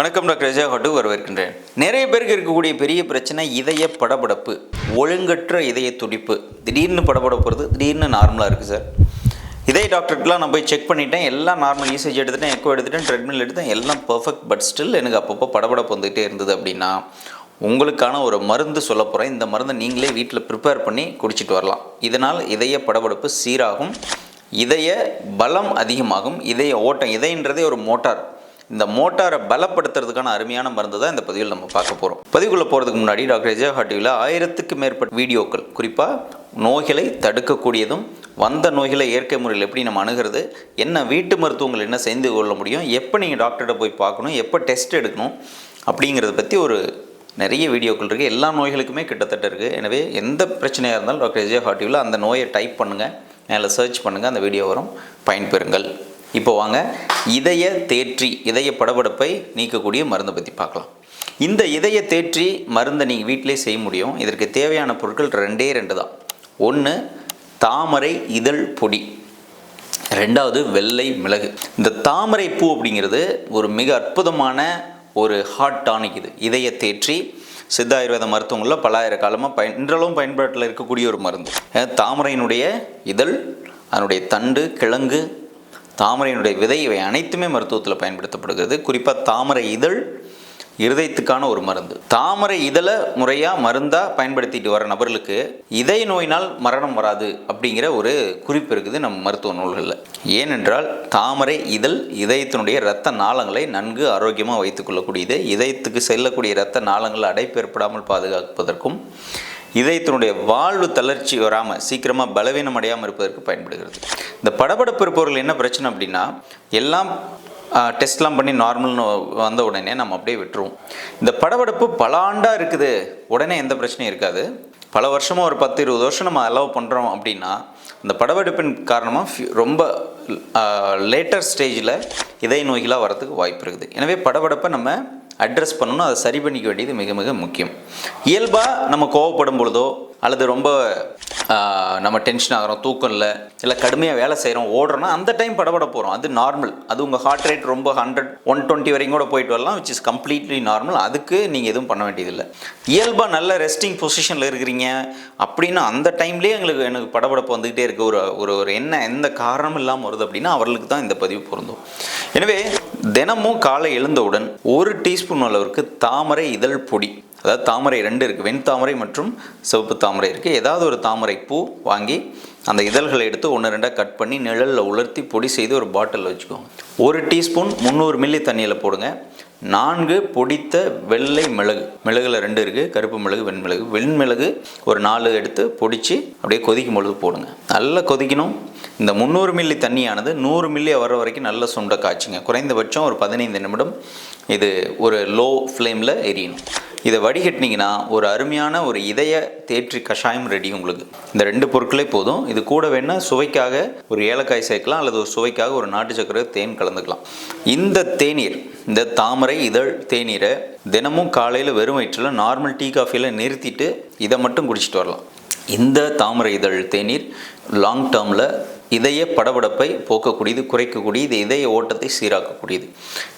வணக்கம் doctor Vijaya hut வரவேற்கின்றேன். நிறைய பேருக்கு இருக்கக்கூடிய பெரிய பிரச்சனை இதய படபடப்பு ஒழுங்கற்ற இதய துடிப்பு. திடீர்னு படபடப்புறது திடீர்னு நார்மலாக இருக்குது சார். இதய டாக்டர்கிட்டலாம் நான் போய் செக் பண்ணிட்டேன் எல்லாம் நார்மல் ஈசேஜ் எடுத்துட்டேன் எக்கோ எடுத்துட்டேன் ட்ரெட்மில் எடுத்தேன் எல்லாம் பர்ஃபெக்ட் பட் ஸ்டில் எனக்கு அப்பப்போ படபடப்பு வந்துகிட்டே இருந்தது அப்படின்னா உங்களுக்கான ஒரு மருந்து சொல்ல போகிறேன் இந்த மருந்தை நீங்களே வீட்டில் ப்ரிப்பேர் பண்ணி குடிச்சிட்டு வரலாம். இதனால் இதய படபடப்பு சீராகும் இதய பலம் அதிகமாகும் இதய ஓட்டம் இதயன்றதே ஒரு மோட்டார் இந்த மோட்டாரை பலப்படுத்துறதுக்கான அருமையான மருந்து தான் இந்த பதிவில் நம்ம பார்க்க போகிறோம் பதிவுக்குள்ளே போகிறதுக்கு முன்னாடி டாக்டர் விஜயா ஹாட்டிவில் ஆயிரத்துக்கு மேற்பட்ட வீடியோக்கள் குறிப்பாக நோய்களை தடுக்கக்கூடியதும் வந்த நோய்களை இயற்கை முறையில் எப்படி நம்ம அணுகிறது என்ன வீட்டு மருத்துவங்கள் என்ன செய்து கொள்ள முடியும் எப்போ நீங்கள் டாக்டர்கிட்ட போய் பார்க்கணும் எப்போ டெஸ்ட் எடுக்கணும் அப்படிங்கிறத பற்றி ஒரு நிறைய வீடியோக்கள் இருக்குது எல்லா நோய்களுக்குமே கிட்டத்தட்ட இருக்குது எனவே எந்த பிரச்சனையாக இருந்தாலும் டாக்டர் விஜயா ஹாட்டிவில் அந்த நோயை டைப் பண்ணுங்கள் மேலே சர்ச் பண்ணுங்கள் அந்த வீடியோ வரும். பயன்பெறுங்கள். இப்போ வாங்க இதய தேற்றி இதய படபடப்பை நீக்கக்கூடிய மருந்தை பற்றி பார்க்கலாம். இந்த இதய தேற்றி மருந்தை நீங்கள் வீட்டிலே செய்ய முடியும். இதற்கு தேவையான பொருட்கள் ரெண்டே ரெண்டு தான். ஒன்று தாமரை இதழ் பொடி. ரெண்டாவது வெள்ளை மிளகு. இந்த தாமரை பூ அப்படிங்கிறது ஒரு மிக அற்புதமான ஒரு ஹாட் டானிக் இது. இதய தேற்றி சித்த ஆயுர்வேத மருத்துவங்களில் பல்லாயிர காலமாக பயன் இன்றளவும் பயன்பாட்டில் இருக்கக்கூடிய ஒரு மருந்து. தாமரையினுடைய இதழ் அதனுடைய தண்டு கிழங்கு தாமரையினுடைய விதை இவை அனைத்துமே மருத்துவத்தில் பயன்படுத்தப்படுகிறது. குறிப்பாக தாமரை இதழ் இருதயத்துக்கான ஒரு மருந்து. தாமரை இதழ முறையாக மருந்தாக பயன்படுத்திட்டு வர நபர்களுக்கு இதய நோயினால் மரணம் வராது அப்படிங்கிற ஒரு குறிப்பு இருக்குது நம்ம மருத்துவ நூல்களில். ஏனென்றால் தாமரை இதழ் இதயத்தினுடைய இரத்த நாளங்களை நன்கு ஆரோக்கியமாக வைத்துக்கொள்ளக்கூடியது இதயத்துக்கு செல்லக்கூடிய இரத்த நாளங்கள் அடைப்பு ஏற்படாமல் பாதுகாப்பதற்கும் இதயத்தினுடைய வாழ்வு தளர்ச்சி வராமல் சீக்கிரமாக பலவீனம் அடையாமல் இருப்பதற்கு பயன்படுகிறது. இந்த படபடப்பு இருப்பவர்கள் என்ன பிரச்சனை அப்படின்னா எல்லாம் டெஸ்ட்லாம் பண்ணி நார்மல்னு வந்த உடனே நம்ம அப்படியே விட்டுருவோம். இந்த படபடப்பு பல ஆண்டாக இருக்குது. உடனே எந்த பிரச்சனையும் இருக்காது. பல வருஷமாக ஒரு பத்து இருபது வருஷம் நம்ம அலோவ் பண்ணுறோம் அப்படின்னா இந்த படபடப்பின் காரணமாக ரொம்ப லேட்டர் ஸ்டேஜில் இதய நோய்களாக வரதுக்கு வாய்ப்பு இருக்குது. எனவே படபடப்பை நம்ம அட்ரஸ் பண்ணணும் அதை சரி பண்ணிக்க வேண்டியது மிக மிக முக்கியம். இயல்பாக நம்ம கோவப்படும் பொழுதோ அல்லது ரொம்ப நம்ம டென்ஷன் ஆகிறோம் தூக்கம் இல்லை இல்லை கடுமையாக வேலை செய்கிறோம் ஓடுறோன்னா அந்த டைம் படபட போகிறோம் அது நார்மல் அது உங்கள் ஹார்ட் ரேட் ரொம்ப ஹண்ட்ரட் ஒன் டுவெண்ட்டி வரைக்கும் கூட போயிட்டு வரலாம் விச் இஸ் கம்ப்ளீட்லி நார்மல் அதுக்கு நீங்கள் எதுவும் பண்ண வேண்டியதில்லை. இயல்பாக நல்ல ரெஸ்டிங் பொசிஷனில் இருக்கிறீங்க அப்படின்னா அந்த டைம்லேயே எங்களுக்கு எனக்கு படபடப்பு வந்துக்கிட்டே இருக்குது ஒரு ஒரு ஒரு என்ன எந்த காரணமும் இல்லாமல் வருது அப்படின்னா அவர்களுக்கு தான் இந்த பதிவு பொருந்தும். எனவே தினமும் காலை எழுந்தவுடன் ஒரு டீஸ்பூன் அளவிற்கு தாமரை இதழ் பொடி அதாவது தாமரை ரெண்டு இருக்குது வெண் தாமரை மற்றும் சிவப்பு தாமரை இருக்குது ஏதாவது ஒரு தாமரை பூ வாங்கி அந்த இதழ்களை எடுத்து ஒன்று ரெண்டாக கட் பண்ணி நிழலில் உலர்த்தி பொடி செய்து ஒரு பாட்டிலில் வச்சுக்கோங்க. ஒரு டீஸ்பூன் முந்நூறு மில்லி தண்ணியில் போடுங்க. நான்கு பொடித்த வெள்ளை மிளகு மிளகுல ரெண்டு இருக்குது கருப்பு மிளகு வெண்மிளகு வெண்மிளகு ஒரு நாலு எடுத்து பொடிச்சு அப்படியே கொதிக்கும் பொழுது போடுங்க. நல்லா கொதிக்கணும். இந்த முந்நூறு மில்லி தண்ணியானது நூறு மில்லி வர வரைக்கும் நல்ல சுண்ட காய்ச்சுங்க. குறைந்தபட்சம் ஒரு பதினைந்து நிமிடம் இது ஒரு லோ ஃப்ளேமில் எரியணும். இதை வடிகட்டினீங்கன்னா ஒரு அருமையான ஒரு இதய தேற்றி கஷாயம் ரெடி உங்களுக்கு. இந்த ரெண்டு பொருட்களே போதும். இது கூட வேணால் சுவைக்காக ஒரு ஏலக்காய் சேர்க்கலாம் அல்லது ஒரு சுவைக்காக ஒரு நாட்டு சக்கரை தேன் கலந்துக்கலாம். இந்த தேநீர் இந்த தாமரை இதழ் தேநீரை தினமும் காலையில் வெறும் வயிற்றில் நார்மல் டீ காஃபியில் நிறுத்திட்டு இதை மட்டும் குடிச்சிட்டு வரலாம். இந்த தாமரை இதழ் தேநீர் லாங் டேர்மில் இதய படபடப்பை போக்கக்கூடியது குறைக்கக்கூடியது இதய ஓட்டத்தை சீராக்கக்கூடியது.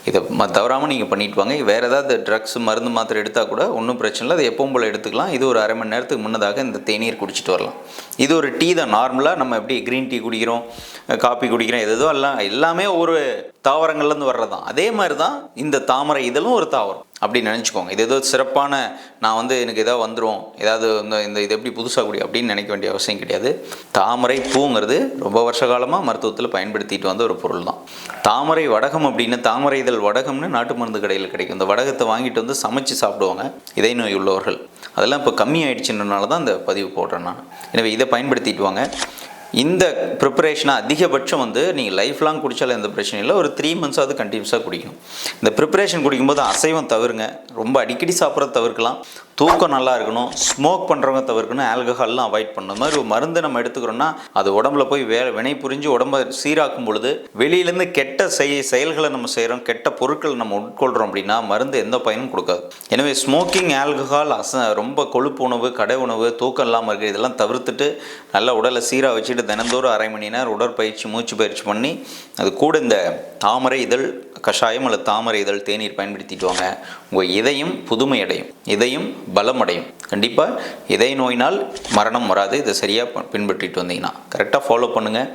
இதை ம தவறாமல் நீங்கள் பண்ணிட்டு வாங்க. வேறு ஏதாவது ட்ரக்ஸ் மருந்து மாத்திரை எடுத்தால் கூட ஒன்றும் பிரச்சனை இல்லை. அதை எப்பவும் போல் எடுத்துக்கலாம். இது ஒரு அரை மணி நேரத்துக்கு முன்னதாக இந்த தேநீர் குடிச்சிட்டு வரலாம். இது ஒரு டீ தான். நார்மலாக நம்ம எப்படி க்ரீன் டீ குடிக்கிறோம் காப்பி குடிக்கிறோம் எதோ எல்லாம் எல்லாமே ஒரு தாவரங்கள்லேருந்து வர்றது தான் அதே மாதிரி தான் இந்த தாமரை இதழும் ஒரு தாவரம். அப்படின்னு நினச்சிக்கோங்க. இது ஏதோ சிறப்பான நான் வந்து எனக்கு ஏதாவது வந்துடும் ஏதாவது இந்த இந்த இது எப்படி புதுசாக கூடிய அப்படின்னு நினைக்க வேண்டிய அவசியம் கிடையாது. தாமரை பூங்கிறது ரொம்ப வருஷ காலமாக மருத்துவத்தில் பயன்படுத்திட்டு வந்த ஒரு பொருள் தான். தாமரை வடகம் அப்படின்னு தாமரை இதழ் வடகம்னு நாட்டு மருந்து கடையில் கிடைக்கும். இந்த வடகத்தை வாங்கிட்டு வந்து சமைச்சு சாப்பிடுவாங்க இதய நோய் உள்ளவர்கள் அதெல்லாம் இப்போ கம்மி ஆயிடுச்சுன்றனால தான் இந்த பதிவு போடுறேன் நான். எனவே இதை பயன்படுத்திட்டு வாங்க. இந்த ப்ரிப்பரேஷனை அதிகபட்சம் வந்து நீங்கள் லைஃப் லாங் குடித்தாலும் எந்த பிரச்சனையும் இல்லை. ஒரு த்ரீ மந்த்ஸாவது கண்டினியூஸாக குடிக்கணும். இந்த ப்ரிப்பரேஷன் குடிக்கும்போது அசைவம் தவிருங்க ரொம்ப அடிக்கடி சாப்பிட்றத தவிர்க்கலாம். தூக்கம் நல்லா இருக்கணும் ஸ்மோக் பண்ணுறவங்க தவிர்க்கணும் ஆல்கஹால்லாம் அவாய்ட் பண்ணணும். மாதிரி ஒரு மருந்து நம்ம எடுத்துக்கிறோம்னா அது உடம்புல போய் வே வினை புரிஞ்சு உடம்ப சீராக்கும் பொழுது வெளியிலேருந்து கெட்ட செய் செயல்களை நம்ம செய்கிறோம் கெட்ட பொருட்களை நம்ம உட்கொள்கிறோம் அப்படின்னா மருந்து எந்த பயனும் கொடுக்காது. எனவே ஸ்மோக்கிங் ஆல்கஹால் அச ரொம்ப கொழுப்பு உணவு கடை உணவு தூக்கம் இல்லாமல் இருக்குது இதெல்லாம் தவிர்த்துட்டு நல்லா உடலை சீராக வச்சுட்டு தினந்தோறும் அரை மணி நேரம் உடற்பயிற்சி மூச்சு பயிற்சி பண்ணி அது கூட இந்த தாமரை இதழ் கஷாயம் அல்லது தாமரை இதழ் தேநீர் பயன்படுத்திட்டு வாங்க. உங்கள் இதயம் புதுமை அடையும் இதயம் பலமடையும். கண்டிப்பாக இதய நோயினால் மரணம் வராது. இதை சரியாக பின்பற்றிட்டு வந்தீங்கன்னா கரெக்டாக ஃபாலோ பண்ணுங்கள்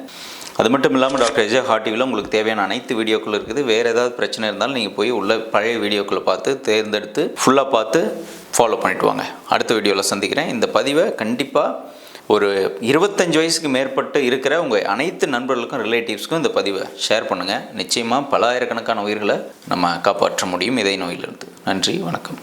அது மட்டும் இல்லாமல் டாக்டர் எஜே ஹார்டிவில் உங்களுக்கு தேவையான அனைத்து வீடியோக்கள் இருக்குது. வேறு ஏதாவது பிரச்சனை இருந்தாலும் நீங்கள் போய் உள்ள பழைய வீடியோக்களை பார்த்து தேர்ந்தெடுத்து ஃபுல்லாக பார்த்து ஃபாலோ பண்ணிட்டு வாங்க. அடுத்த வீடியோவில் சந்திக்கிறேன். இந்த பதிவை கண்டிப்பாக ஒரு இருபத்தஞ்சு வயசுக்கு மேற்பட்டு இருக்கிற உங்கள் அனைத்து நண்பர்களுக்கும் ரிலேட்டிவ்ஸ்க்கும் இந்த பதிவை ஷேர் பண்ணுங்கள் நிச்சயமாக பல ஆயிரக்கணக்கான உயிர்களை நம்ம காப்பாற்ற முடியும். இதய நோயிலிருந்து. நன்றி வணக்கம்.